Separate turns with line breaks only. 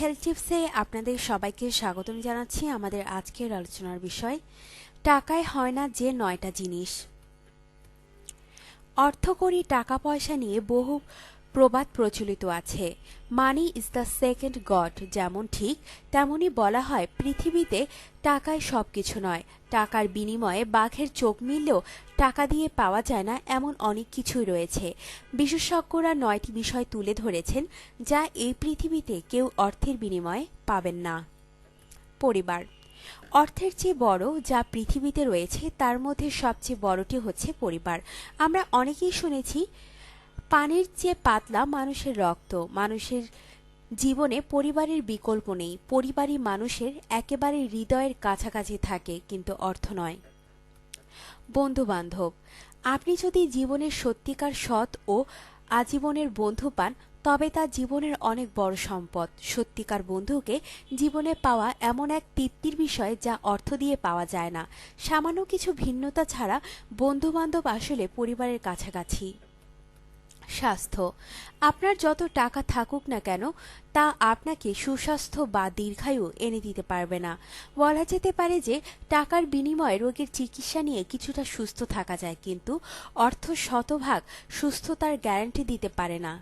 Health টিপসে আপনাদের সবাইকে স্বাগতম জানাচ্ছি আমাদের আজকের আলোচনার বিষয়, টাকায় হয় না যে নয়টা জিনিস। অর্থকরী টাকা পয়সা নিয়ে বহু প্রবাদ প্রচলিত আছে। Money is the second god যেমন ঠিক তেমনই বলা হয় পৃথিবীতে টাকায় সব কিছু নয়। টাকার বিনিময়ে বাঘের চোখ মিললেও টাকা দিয়ে পাওয়া যায় না এমন অনেক কিছুই রয়েছে। বিশেষজ্ঞরা নয়টি বিষয় তুলে ধরেছেন যা এই পৃথিবীতে কেউ অর্থের বিনিময়ে পাবেন না। পরিবার। অর্থের চেয়ে বড় যা পৃথিবীতে রয়েছে তার মধ্যে সবচেয়ে বড়টি হচ্ছে পরিবার। আমরা অনেকেই শুনেছি পানির চেয়ে পাতলা মানুষের রক্ত। মানুষের জীবনে পরিবারের বিকল্প নেই। পরিবারই মানুষের একেবারে হৃদয়ের কাছাকাছি থাকে, কিন্তু অর্থ নয়। বন্ধু বান্ধব আপনি যদি জীবনের সত্যিকার সৎ ও আজীবনের বন্ধু পান, তবে তা জীবনের অনেক বড় সম্পদ। সত্যিকার বন্ধুকে জীবনে পাওয়া এমন এক তৃপ্তির বিষয় যা অর্থ দিয়ে পাওয়া যায় না। সামান্য কিছু ভিন্নতা ছাড়া বন্ধু বান্ধব আসলে পরিবারের কাছাকাছি। স্বাস্থ্য। আপনার যত টাকা থাকুক না কেন, তা আপনাকে সুস্বাস্থ্য বা দীর্ঘায়ু এনে দিতে পারবে না। বলা যেতে পারে যে, টাকার বিনিময়ে রোগের চিকিৎসা নিয়ে কিছুটা সুস্থ থাকা যায়, কিন্তু অর্থ শতভাগ সুস্থতার গ্যারান্টি দিতে পারে না।